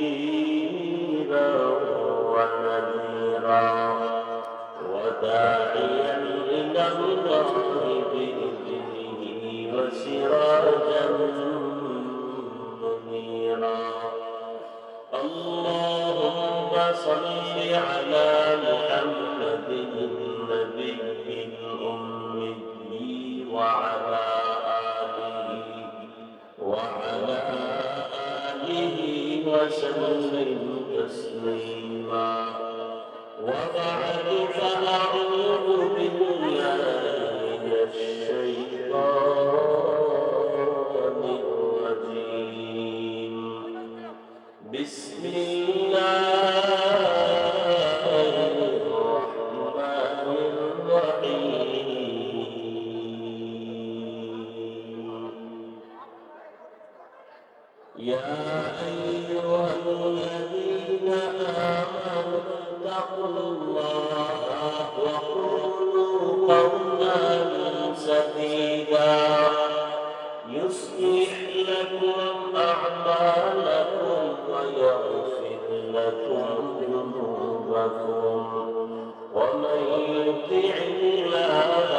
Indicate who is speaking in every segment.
Speaker 1: بشيرا ونذيرا وداعيا إلى الله بإذنه وسراجا منيرا اللهم صل على لكم أعمالكم ويغفر لكم ذنوبكم ومن يطع الله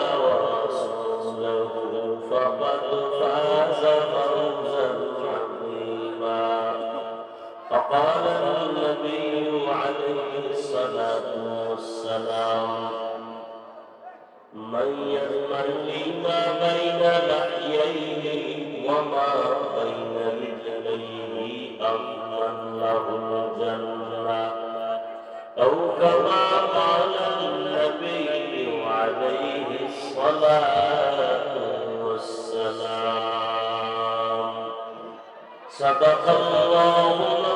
Speaker 1: صدق الله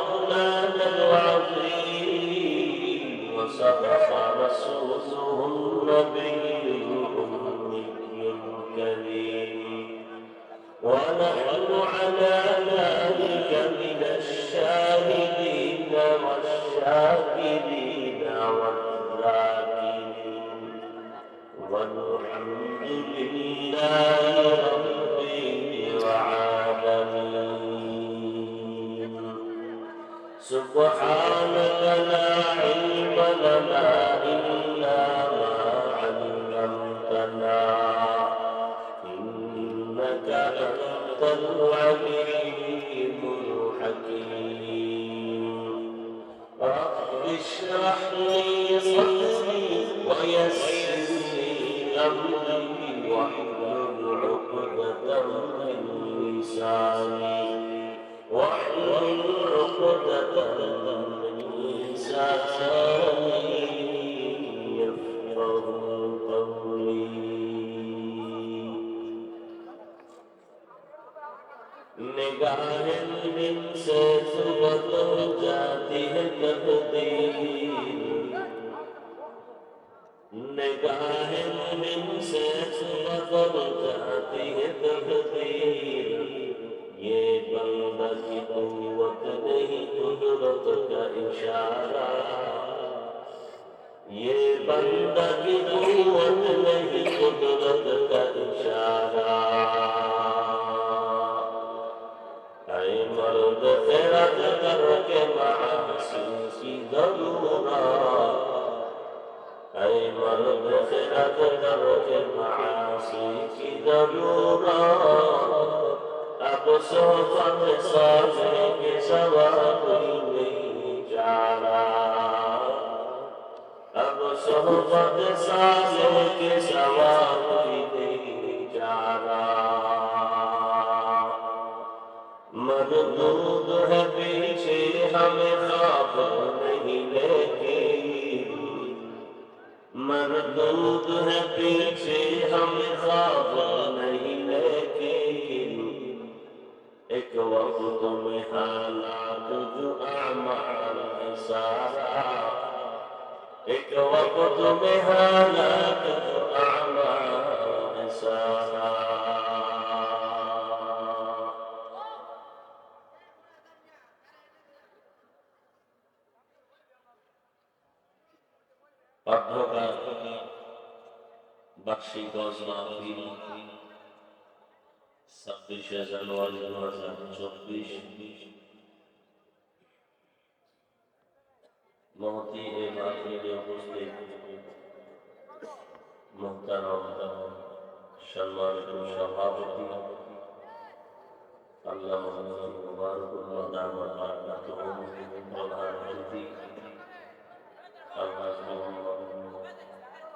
Speaker 1: ছাব্বিশে জানুয়ারি দু হাজার চব্বিশ। মহতি এ মাহফিলে উপস্থিত। মোহতারম সম্মানিত সভাপতি। আল্লাহ মুবারকুল্লাহ প্রধান অতিথি। আল্লাহ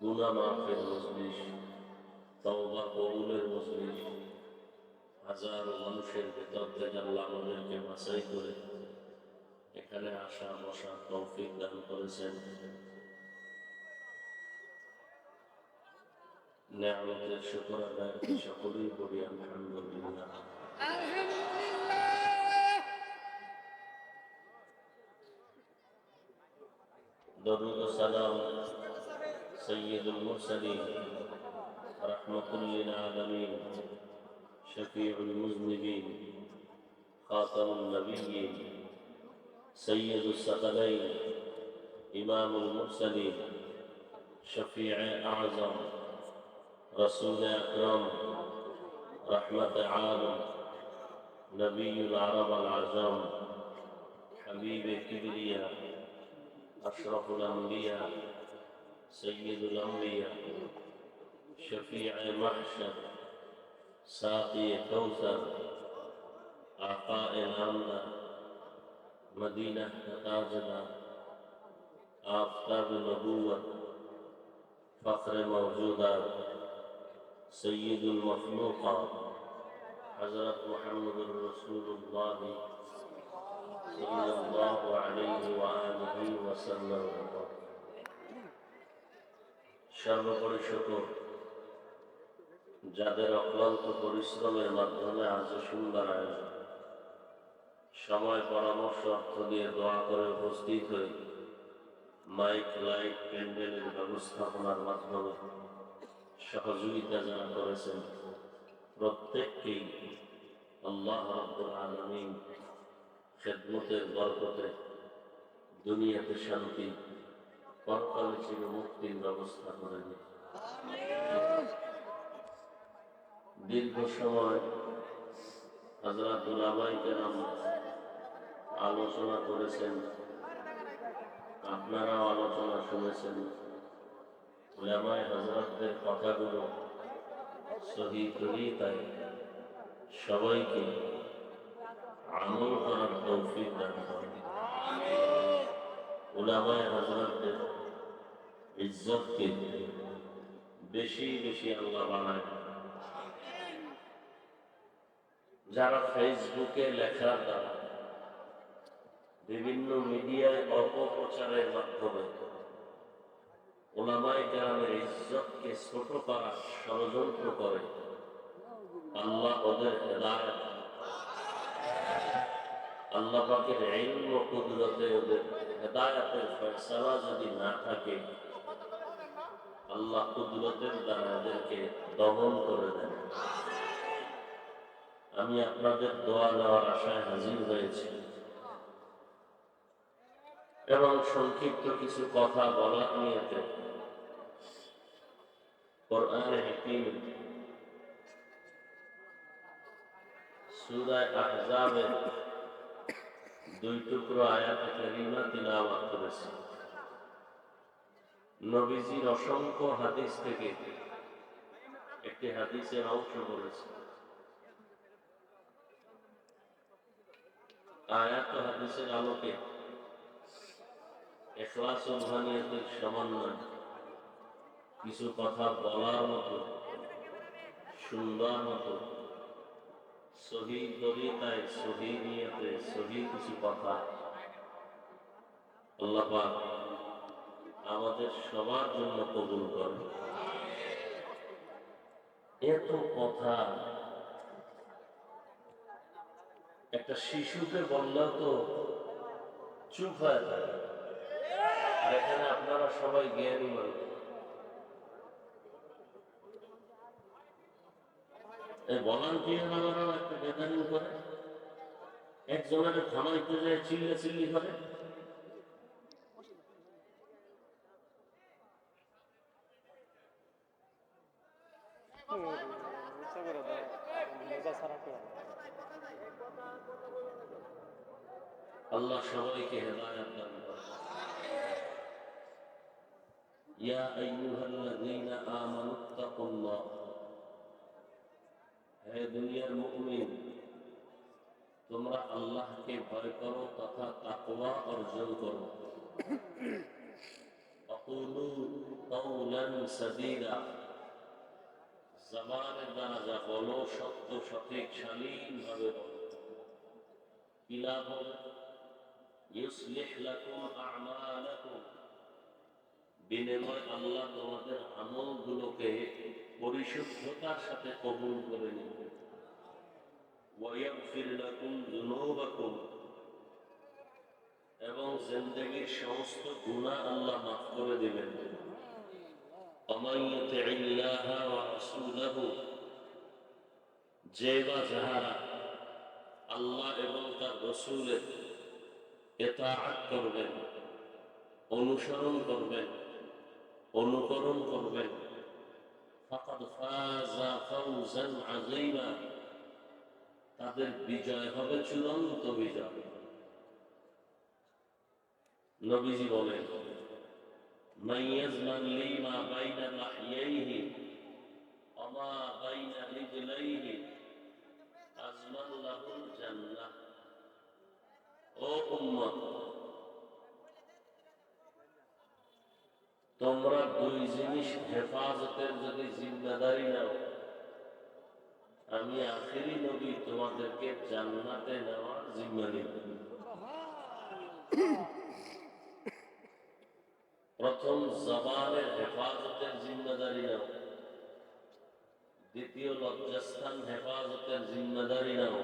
Speaker 1: গুনা মাফের মজলিস, তওবা কবুলের মজলিস, হাজার মানুষের ভেতর থেকে লালনেরকে বাছাই করে এখানে আসা, বসা তৌফিক দান করেছেন। নেয়ামতের শুকর আদায় সকলেই করি, আলহামদুলিল্লাহ। দরুদ সালাম। سيد المرسلين رحمة للعالمين شفيع المذنبين خاتم النبيين سيد الثقلين إمام المرسلين شفيع أعظم رسول أكرم رحمة عالم نبي العرب العجم حبيب كبرياء أشرف الأنبياء سيد الأنبياء شفيع محشر ساقي كوثر عقاء الأمن مدينة تاجنا آفتاب النبوة فخر موجودات سيد المخلوقات حضرت محمد رسول الله صلى الله عليه وآله وسلم. সর্বোপরি শুকর যাদের অক্লান্ত পরিশ্রমের মাধ্যমে আজ সুন্দর আয়োজন। সময় পরামর্শ অর্থ দিয়ে দোয়া করে উপস্থিত হয়ে মাইক, লাইট, প্যান্ডেলের ব্যবস্থাপনার মাধ্যমে সহযোগিতা যারা করেছেন, প্রত্যেককেই আল্লাহ রাব্বুল আলামিন খেদমতের বরকতে দুনিয়াতে শান্তি পরকালে ছিল মুক্তির ব্যবস্থা করে দিন। দীর্ঘ সময় আলোচনা করেছেন। আপনারাও আলোচনা শুনেছেন। হজরতদের কথাগুলো সহি তরিকায় সবাইকে আমল করার তৌফিক দান করেন। উলামায় হজরতদের ইজ্জতকে বেশি বেশি আল্লাহ বানায়। যারা ফেসবুকে লেখার দ্বারা বিভিন্ন মিডিয়ায় অপপ্রচারের মাধ্যমে ওলামাই গ্রামের ইজ্জতকে ছোট করার ষড়যন্ত্র করে, আল্লাহ ওদের হেদায়ত, আল্লাহ পাকের ইলম ও কুদরতে ওদের হেদায়তের ফয়সালা যদি না থাকে আল্লাহ কুদরতের দ্বারা ওদেরকে দমন করে দেন। আমি আপনাদের দোয়া নেওয়ার আশায় হাজির হয়েছি। এবং সংক্ষিপ্ত কিছু কথা বলার নিয়েতে দুই টুকরো আয়াতে কারিমা তিলাওয়াত করেছি। নবীজির অসংখ্য হাদিস থেকে একটি হাদিসের অংশ বলেছে। আয়াত হাদিসের আলোকে এখলাস ও রুহানিয়তের সমন্বয় কিছু কথা বলার মতো সুন্দর মতো, সহি তরিকায় সহি নিয়তে সহি কিছু কথা আল্লাহ আমাদের সবার জন্য কবুল করে। এত কথা একটা শিশুকে বললেও তো চুপ হয়ে থাকে আর এখানে আপনারা সবাই জ্ঞানী মানুষ। ভলান্টিয়ার আমারও একটা গ্যাদারিং করে একজনের থানাইতে যায় চিল্লে চিল্লি করে সবাইকে হেদায়ত দান করে। ইয়া আইয়ুহাল্লাযীনা আমানুত্তাকুল্লাহ হে দুনিয়ার মুমিন, তোমরা আল্লাহকে ভয় করো তথা তাকওয়া অর্জন করো। অকুলু কওলান সাদীদা জবানের দ্বারা যা বলো, সত্য, সঠিক শালীন ভাবে বলো। কিলা বলো ইউসলিহ লাকুম আ'মালাকুম বিনিময় আল্লাহ তোমাদের আমলগুলোকে পরিশুদ্ধতার সাথে কবুল করে নেবে ওয়াগফির লাকুম যুনুবাকুম এবং জিন্দেগীর সমস্ত গুনাহ আল্লাহ মাফ করে দিবেন ومن يطع الله ورسوله যে বা যাহারা আল্লাহ এবং তার রসুলের এতাআত করবেন অনুসরণ করবেন অনুকরণ করবেন ফাকাদ ফাজা ফাওজান আযীমা তাদের বিজয় হবে চূড়ান্ত বিজয় নবীজি বলেন من يزمن لي ما بين لحييه وما بين رجليه أزمن له الجنة ও উম্মত, তোমরা দুই জিনিস হেফাজতের যদি জিম্মেদারি নাও, আমি আখেরি নবী তোমাদেরকে জান্নাতে নেওয়ার জিম্মা নিব প্রথম জবানের হেফাজতের জিম্মেদারি নাও, দ্বিতীয় লজ্জাস্থান হেফাজতের জিম্মেদারি নাও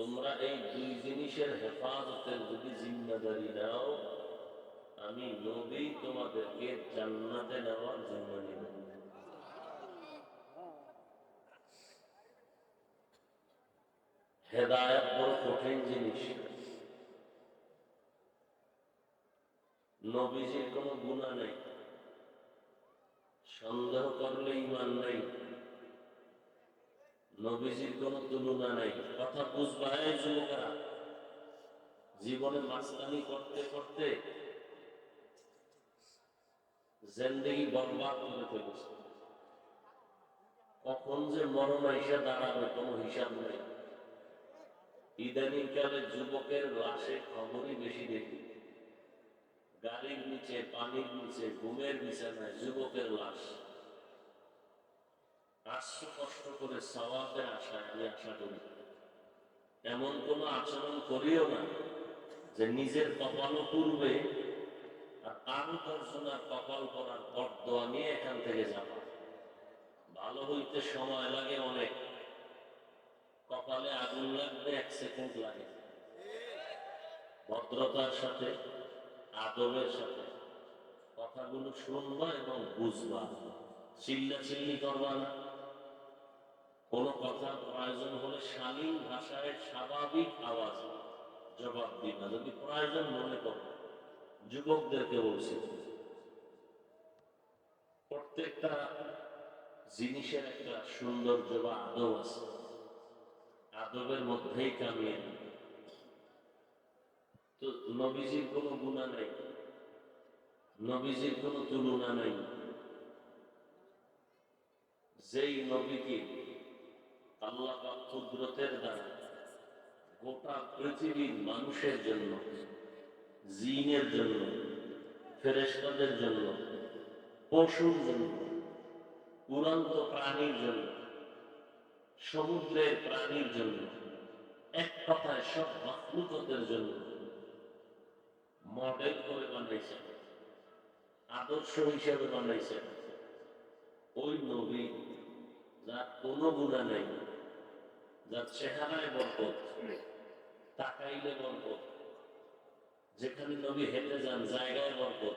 Speaker 1: তোমরা এই দুই জিনিসের হেফাজতের যদি জিম্মেদারি নাও, আমি নবী তোমাদেরকে জান্নাতে নেওয়ার জন্য নিব। হেদায়ত বড় কঠিন জিনিস। নবীজির কোনো গুণা নেই। সন্দেহ করলে ইমান নেই। নবীজির কোনো তুলনা কথা জীবনে মাস্তানি করতে করতে জেন্দেগি বরবাদ করে ফেলেছে। কখন যে মরণ এসে দাঁড়াবে কোনো হিসাব নেই। ইদানিং কালে যুবকের লাশে খবরই বেশি দেখি। গাড়ির নিচে, পানির নিচে, ঘুমের বিছানায় যুবকের লাশ। আসছো কষ্ট করে সওয়াবের আশায় আমি আশা করি। এমন কোনো আচরণ করিও না যে নিজের কপালও পূর্বে আর আরও দর্শনার কপাল করার বরদোয়া নিয়ে এখান থেকে যাবা ভালো হইতে সময় লাগে অনেক। কপালে আগুন লাগবে, এক সেকেন্ড লাগে। ভদ্রতার সাথে, আদবের সাথে। কথাগুলো শুনবা এবং বুঝবা। চিল্লা চিল্লি করবা না। কোন কথা প্রয়োজন হলে শালীন ভাষায় স্বাভাবিক আওয়াজ জবাব দিবা যদি প্রয়োজন মনে করো যুবকদেরকে বলছি, প্রত্যেকটা জিনিসের একটা সৌন্দর্য বা আদব আছে। আদবের মধ্যেই কামিয়ে না। তো নবীজির কোনো গুণা নাই, নবীজির কোনো তুলনা নাই। যেই নবীকে আল্লাহ কুদরতের দ্বারা গোটা পৃথিবীর মানুষের জন্য, জিনের জন্য, ফেরেশতাদের জন্য, পশুর জন্য, উড়ান্ত প্রাণীর জন্য, সমুদ্রের প্রাণীর জন্য, এক কথায় সব মাতলুকতের জন্য মডেল করে বানাইছেন আদর্শ হিসেবে বানাইছেন ওই নবী, যার কোনো গুণা নেই যার চেহারায় বরকত। তাকাইলে বরকত। যেখানে নবী হেঁটে যান জায়গায় বরকত।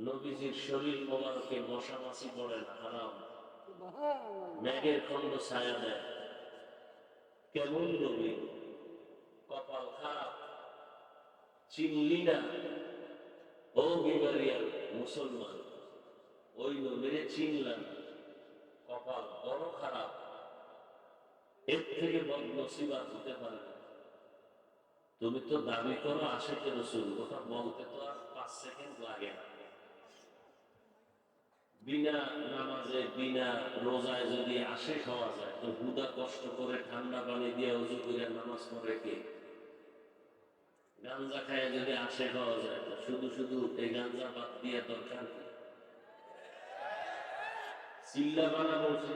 Speaker 1: নবীজির শরীর মোবারকে মশা মাছি পড়ে না হারাম। ম্যাগের খন্ড ছায়া দেয়। কেমন নবী? কপাল খারাপ। চিনলি না। ও বিবারিয়ার মুসলমান ওই নবীরে চিনলাম। কপাল বড় খারাপ এর থেকে বদনসিবাদ হতে পারে তুমি তো দাবি করো আশেকে রসুল ওটা বলতে তো আর পাঁচ সেকেন্ড লাগে না। বিনা নামাজে, বিনা রোজায় যদি আসে খাওয়া যায়, তো হুদা কষ্ট করে ঠান্ডা পানি দিয়ে উজু করে নামাজ পড়ে কে? গাঞ্জা খায় যদি আসে খাওয়া যায়, তো শুধু শুধু এই গাঞ্জা বাদ দিয়ে দরকার চিল্লা বানা বলছি?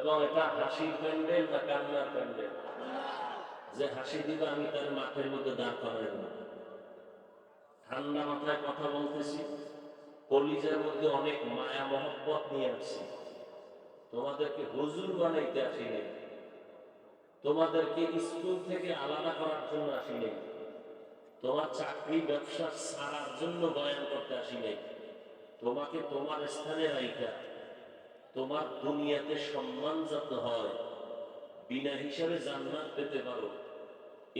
Speaker 1: এবং এটা হাসির প্যান্ডেল না কান্নার প্যান্ডেল যে হাসি দিবে আমি তার মাঠের মধ্যে দাঁড় করাই না ঠান্ডা মাথায় কথা বলতেছি, কলিজার মধ্যে অনেক মায়া, মহব্বত নিয়ে আসছি। তোমাদেরকে হুজুর বানাইতে আসিনি তোমাদেরকে স্কুল থেকে আলাদা করার জন্য আসিনি তোমার চাকরি ব্যবসা ছাড়ার জন্য বয়ান করতে আসিনি তোমাকে তোমার স্থানে রাইখা। তোমার দুনিয়াতে সম্মান যাতে হয়, বিনা হিসাবে জান্নাত পেতে পারো।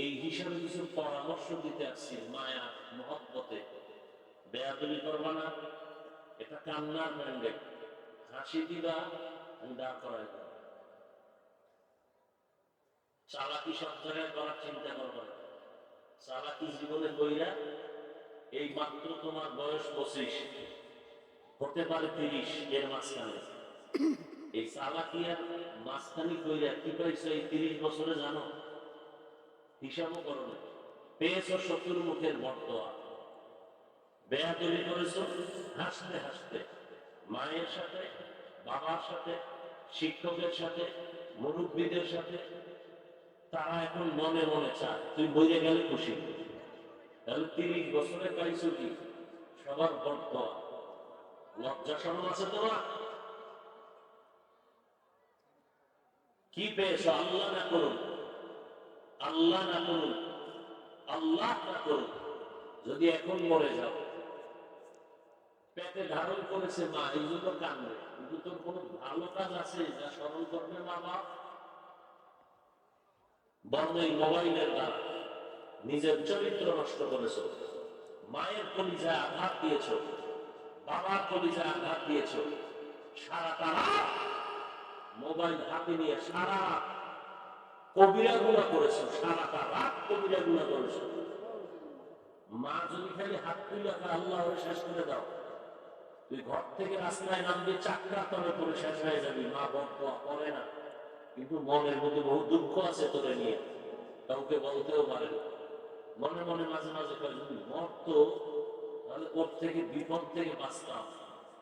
Speaker 1: এই হিসাবে কিছু পরামর্শ দিতে আসছি মায়া, মহব্বতে। বেয়াদবি করবা না, এটা কান্নার ব্যান্ডে হাসি দিবা দাঁড় করাই চালাকি সব জায়গায় করার চিন্তা করবা না। চালাকি জীবনে কইরা এই মাত্র তোমার বয়স পঁচিশ, হতে পারে তিরিশ, এর মাঝখানে। এই চালাকি আর মাঝখানি কইরা কি পাইছো এই তিরিশ বছরে জানো? হিসাবও করো না পেয়েছ শত্রুর মুখের বর্তয়া বেয়া তৈরি হাসতে হাসতে। মায়ের সাথে, বাবার সাথে, শিক্ষকের সাথে, মুরব্বীদের সাথে। তারা এখন মনে মনে চায়, তুই বইয়ে গেলে খুশি। তাহলে তিরিশ বছরে পাইছো কি? সবার বর্তয়া লজ্জা সরম আছে তোমার? কি পেয়েছ? আল্লাহ না করুন। আল্লাহ না করুন। আল্লাহ না করুন। যদি এখন মরে যাও। পেটে ধারণ করেছে মা, এই জন্য কান্দে কিন্তু তোর কোনো ভালো কাজ আছে যা স্মরণ করবে মা বাপ? বন্ধ এই মোবাইলের দ্বারা নিজের চরিত্র নষ্ট করেছ। মায়ের কলিজা আঘাত দিয়েছ। বাবার কলিজা আঘাত দিয়েছ। সারাটা রাত মোবাইল হাতে নিয়ে সারা কবিরা গুণা করেছ সারাটা রাত কবিরা গুণা করেছ মা যদি খালি হাত তুলে আল্লাহ শেষ করে দাও। তুই ঘর থেকে রাস্তায় নামবি চাকরা তলে করে শেষ হয়ে যাবি। মা বর্তমান করে না। কিন্তু মনের মধ্যে বহু দুঃখ আছে তোরে নিয়ে। কাউকে বলতেও পারে মনে মনে মাঝে মাঝে যদি মরতো, তাহলে ওর থেকে বিপদ থেকে বাঁচতাম।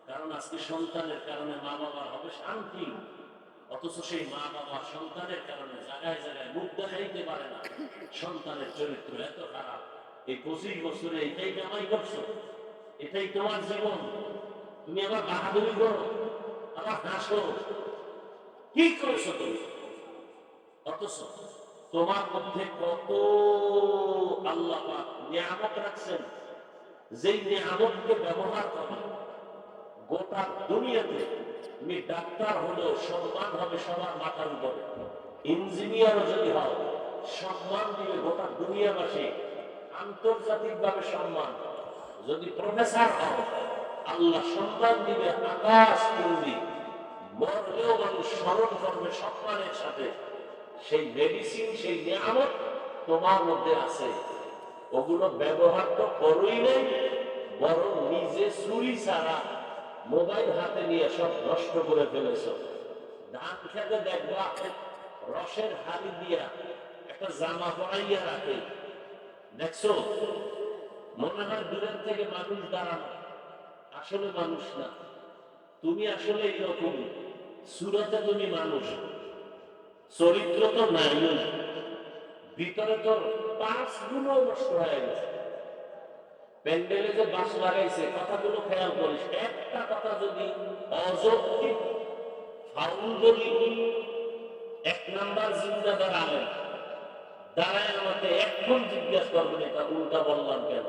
Speaker 1: কারণ আজকে সন্তানের কারণে মা বাবার হবে শান্তি। অথচ সেই মা বাবা সন্তানের কারণে জায়গায় জায়গায় মুখ দেখাইতে পারে না। সন্তানের চরিত্র এত খারাপ। এই পঁচিশ বছরে এটাই কামাই করছ। এটাই তোমার জীবন। তুমি আবার বাহাদুরি করো, আবার হাসো। কি করছ তুমি? অথচ তোমার মধ্যে কত আল্লাহ নিয়ামত রাখছেন। যেই নিয়ামতকে ব্যবহার করে গোটা দুনিয়াতে তুমি ডাক্তার হলেও সম্মান হবে সবার মাথার উপরে। ইঞ্জিনিয়ারও যদি হও, সম্মান দিবে গোটা দুনিয়াবাসী। আন্তর্জাতিক ভাবে সম্মান। যদি প্রফেসর হও, আল্লাহ সম্মান দিবে আকাশ কুন্দি। মরলেও মানুষ স্মরণ করবে সম্মানের সাথে। সেই মেডিসিন সেই নিয়ামত তোমার মধ্যে আছে। ওগুলো ব্যবহার তো করই নেই, বরং নিজে চুরি ছাড়া মোবাইল হাতে নিয়ে সব নষ্ট করে ফেলেছ। ধান খেতে দেখবা রসের হাড়ি দিয়া একটা জামা পরাইয়া রাখে। দেখছ? মনে হয় দূরের থেকে মানুষ দাঁড়ানো। আসলে মানুষ না। তুমি আসলে এরকম। সুরতে তুমি মানুষ। চরিত্র তো নাই। ভিতরে তোর পাঁচগুলো নষ্ট হয়ে গেছে। প্যান্ডেলে যে বাস লাগাইছে, কথাগুলো খেয়াল করিস। একটা কথা যদি অযৌক্তিক ফাউল বলি এক নাম্বার জিন্দাদার আলেন দাঁড়ায় আমাকে এখন জিজ্ঞাসা করবেন এটা উল্টা বললাম কেন?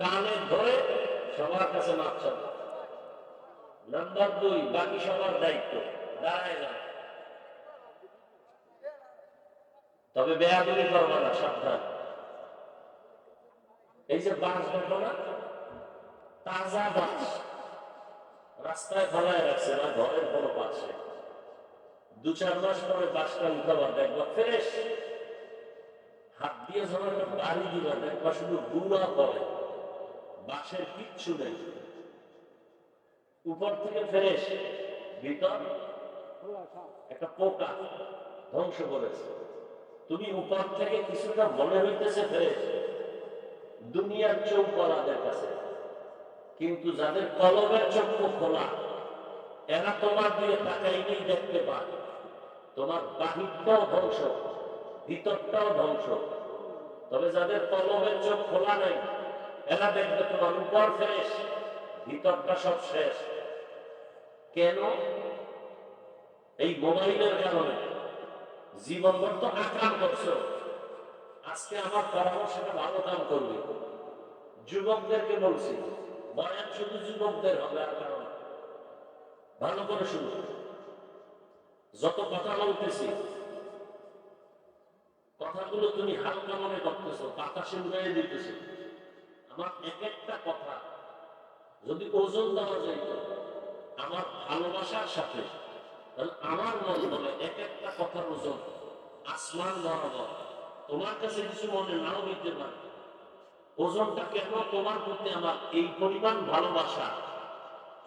Speaker 1: কানে ধরে সবার কাছে মাপ নাম্বার দুই, বাকি সবার দায়িত্ব। দাঁড়ায় না। তবে বেয়াদবি করব না, সাবধান। এই যে বাঁশ দেখো না, তাজা বাঁশ। রাস্তায় ফলায় রাখছে না, ঘরের কোনো পাশে দু চার মাস পরে বাঁশটা উঠাবার দেখবা ফ্রেশ। হাত দিয়ে যখন বাড়ি দিবা, দেখবা শুধু গুণা করে বাঁশের কিচ্ছু নেই। উপর থেকে ফ্রেশ। ভিতর একটা পোকা ধ্বংস করেছে। তুমি উপর থেকে কিছুটা মনে হইতেছে ফ্রেশ। দুনিয়ার চোখ কলাদের কাছে কিন্তু যাদের কলমের চক্ষু খোলা, এরা তোমার দিয়ে তাকাইলেই দেখতে পায়। তোমার বাহিরটাও ধ্বংস, ভিতরটাও ধ্বংস। তবে যাদের কলমের চোখ খোলা নেই, এরা দেখবে তোমার উপর ফ্রেশ, ভিতরটা সব শেষ। কেন? এই মোবাইলের কারণে। জীবনভর তো আকাম করছ। আজকে আমার পরামর্শটা ভালো কাম করবে। যুবকদেরকে বলছি বয়ান শুধু যুবকদের হবে আর কারণ ভালো করে শুনো যত কথা বলতেছি, কথাগুলো তুমি হালকা মনে করতেছো বাতাসে উড়াই দিতেছো। আমার এক একটা কথা যদি ওজন দেওয়া যাইত আমার ভালোবাসার সাথে আমার মন বলে এক একটা কথার ওজন আসমান বরাবর। তোমার কাছে কিছু মনে নাও দিতে পারে। ওজনটা কেন তোমার প্রতি আমার এই পরিমাণ ভালোবাসা।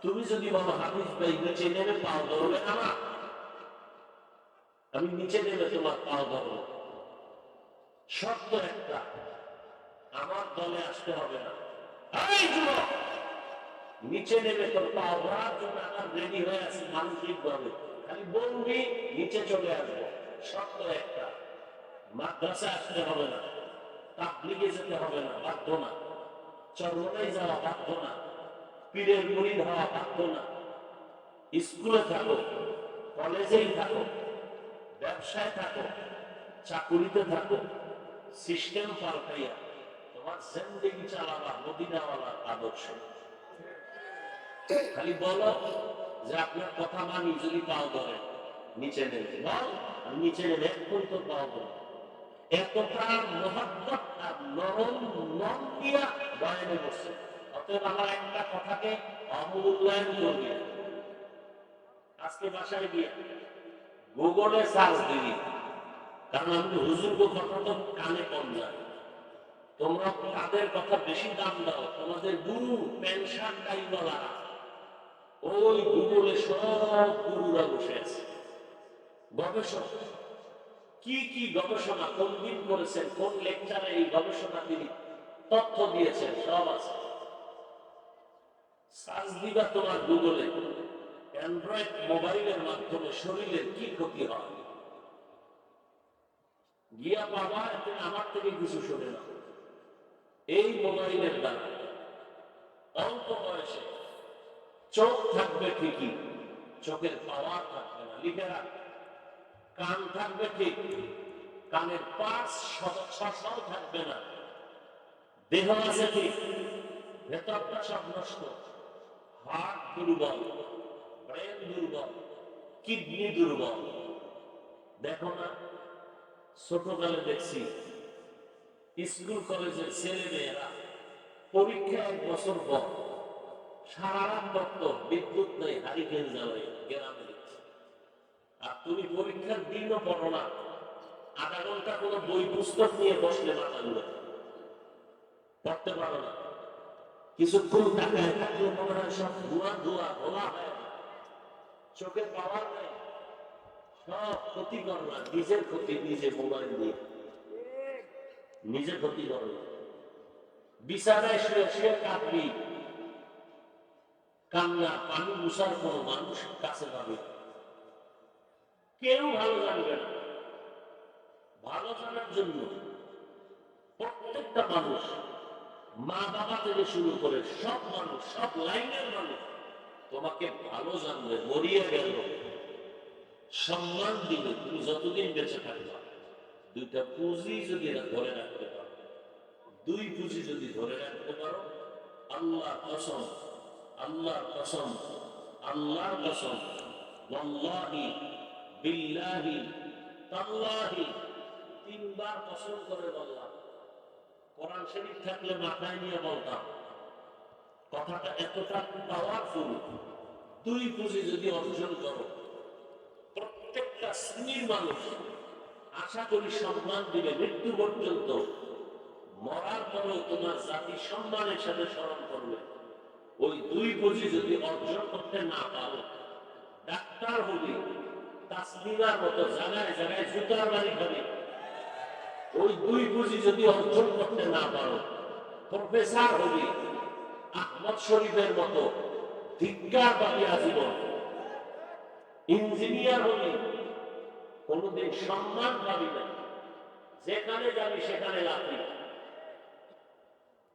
Speaker 1: তুমি যদি বলো, হাফিজ ভাই নিচে নেমে পাও ধরবে না আমি নিচে নেমে তোমার পাও ধরবো। শর্ত একটা, আমার দলে আসতে হবে না। নিচে নেমে তোর পা ধরার জন্য আমার রেডি হয়ে আছি মানসিক ভাবে খালি বলবি, নিচে চলে আসব। শর্ত একটা। মাদ্রাসা আসতে হবে না। তাবলিগে যেতে হবে না, বাধ্য না। চর্মনাই যাওয়া বাধ্য না। পীরের মুড়িদ হওয়া বাধ্য না। স্কুলে থাকো, কলেজেই থাকো, ব্যবসায় থাকো, চাকুরিতে থাকো, সিস্টেম পাল্টাইয়া তোমার জিন্দেগি চালাবা মদিনাওয়ালার আদর্শ। খালি বলো যে আপনার কথা মানি, যদি পাও ধরে। নিচে নেবে বল নিচে নেবে এখন তো পাও ধরে। এতটা মহাব্বত আর নরম মন দিয়া বয়ানে বসছে অতএব আমার একটা কথাকে অমূল্যায়ন করবে। আজকে বাসায় গিয়ে গুগলে সার্চ দিবি। কারণ আমি হুজুর কথা তো কানে কম যায় তোমরা তাদের কথা বেশি দাম দাও। তোমাদের গুরু পেনশন বলা। ওই গুগলে সব গুরুরা বসে আছে। গবেষক। কি কি গবেষণা কোন দিন করেছেন, কোন লেকচারে এই গবেষণা তিনি তথ্য দিয়েছেন, সব আছে। সার্চ দিবা তোমার গুগলে, অ্যান্ড্রয়েড মোবাইলের মাধ্যমে শরীরের কি ক্ষতি হয়? গিয়া বাবা আমার থেকে কিছু শোনে না। এই মোবাইলের দ্বারা। অল্প বয়সে চোখ থাকবে ঠিকই, চোখের পাওয়ার থাকবে না, লিখে রাখ। কান থাকবে ঠিক কানের পাশ শশাও থাকবে না। দেহ আছে ঠিক ভেতরটা সব নষ্ট। হার্ট দুর্বল, ব্রেন দুর্বল, কিডনি দুর্বল। দেখো না, ছোটকালে দেখছি, স্কুল কলেজের ছেলে মেয়েরা পরীক্ষা এক বছর পর সারা রাত বিদ্যুৎ নেই, হারিকেন যাবে গ্রামে। আর তুমি পরীক্ষার দিনও পড়ো না। আধা ঘণ্টা কোনো বই পুস্তক নিয়ে বসলে মাথাগুলো পড়তে পারো না। কিছুক্ষণ টাকায় থাকলে মনে হয় সব ধোয়া ধোয়া ভোলা হয় চোখে পাওয়ার নেই সব ক্ষতি করো না। নিজের ক্ষতি নিজে মোবাইল দিয়ে নিজে ক্ষতি করো না। বিছানায় শুয়ে শুয়ে কাঁদবি। কান্না পানি মুসার কোনো মানুষ কাছে পাবে না। কেউ ভালো জানবে না। ভালো জানার জন্য প্রত্যেকটা মানুষ মা বাবা থেকে শুরু করে সব মানুষ, সব লাইনের মানুষ তোমাকে ভালো জানবে, মরিয়ে গেল। সম্মান দিবে, তুমি যতদিন বেঁচে থাকবে। দুইটা পুঁজি যদি ধরে রাখতে পারো, দুই পুঁজি যদি ধরে রাখতে পারো আল্লাহ কসম আল্লাহ কসম, আল্লাহর কসম বিল্লাহি, তাল্লাহি, তিনবার কসম করে বললাম। কোরআন শরীফ থাকলে মাথায় নিয়ে বলতাম। কথাটা এতটা পাওয়ারফুল দুই পুঁজি যদি অর্জন করো, প্রত্যেকটা শ্রেণির মানুষ আশা করি সম্মান দিবে মৃত্যু পর্যন্ত। মরার পরেও তোমার জাতি সম্মানের সাথে স্মরণ করবে। ওই দুই পুঁজি যদি অর্জন করতে না পারো, ডাক্তার হবি তাসলিমার মতো জায়গায় জায়গায় জুতার খাবি ওই দুই পুঁজি যদি অর্জন করতে না পারো প্রফেসর হবি আহমদ শরীফের মতো ধিক্কার পাবি আজীবন। ইঞ্জিনিয়ার হবি কোনদিন সম্মান পাবি না। যেখানে যাবি সেখানে লাভি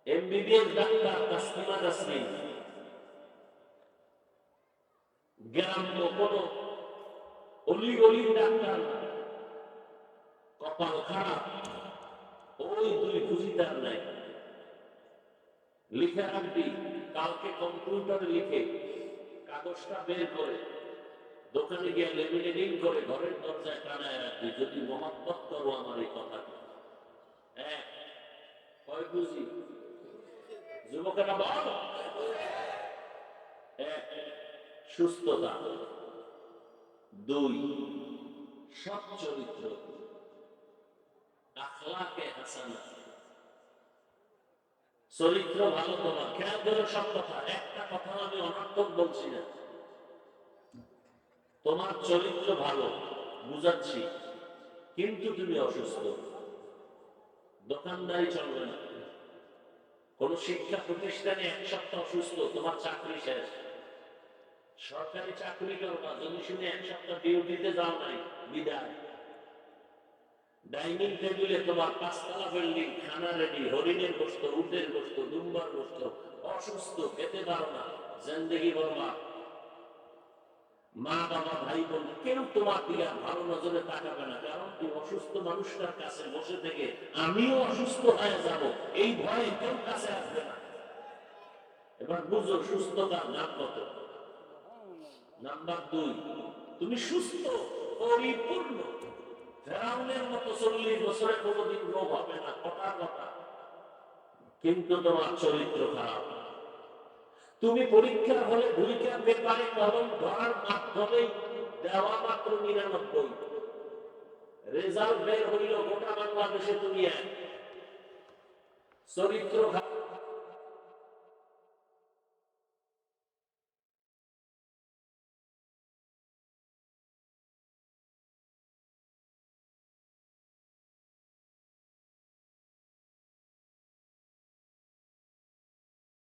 Speaker 1: এমবিবিএস ডাক্তার তাসলিমা নাসরিন। গ্রাম্য কোন অলি গলির ডাক্তার কপাল খারাপ। ওই দুই খুশিদার নাই। লিখে রাখবি, কালকে কম্পিউটারে লিখে কাগজটা বের করে, দোকানে গিয়ে লেমিনেটিং করে ঘরের দরজায় টানায় রাখবি, যদি মহাত্মত করো আমার এই কথা এক কয় বুঝি? যুবকেরা বল। এক সুস্থতা। দুই, সৎ চরিত্র। আখলাকে হাসানা। চরিত্র ভালো তোমার খেয়াল করে সব কথা, একটা কথা আমি অনর্থক বলছি না। তোমার চরিত্র ভালো, বুঝাচ্ছি, কিন্তু তুমি অসুস্থ। দোকানদারি চলবে না। কোন শিক্ষা প্রতিষ্ঠানে এক সপ্তাহ অসুস্থ, তোমার চাকরি শেষ। সরকারি চাকরি করবা যদি শুনে এক সপ্তাহ ডিউটিতে যাও নাই, বিদায়। ডাইনিং টেবিলে তোমার পাঁচতলা বিল্ডিং, খানা রেডি, হরিণের গোস্ত, উটের গোস্ত, দুম্বার গোস্ত, অসুস্থ, খেতে পারো না, জিন্দগি বরবাদ। মা, বাবা, ভাই, বোন, কেউ তোমার দিকে ভালো নজরে তাকাবে না, কারণ তুমি অসুস্থ মানুষটার কাছে বসে থেকে আমিও অসুস্থ হয়ে যাব, এই ভয়ে কেউ কাছে আসবে না। এবার বুঝো সুস্থতার নাম কত। নাম্বার দুই, তুমি সুস্থ, পরিপূর্ণ। ফেরাউনের মতো চল্লিশ বছরে কোনোদিন রোগ হবে না কিন্তু তোমার চরিত্র খারাপ। তুমি পরীক্ষার হলে ভূমিকার ব্যাপারে কলম ধরার মাধ্যমে দেওয়া মাত্র নিরানব্বই। রেজাল্ট বের হইল গোটা বাংলাদেশে তুমি এক চরিত্র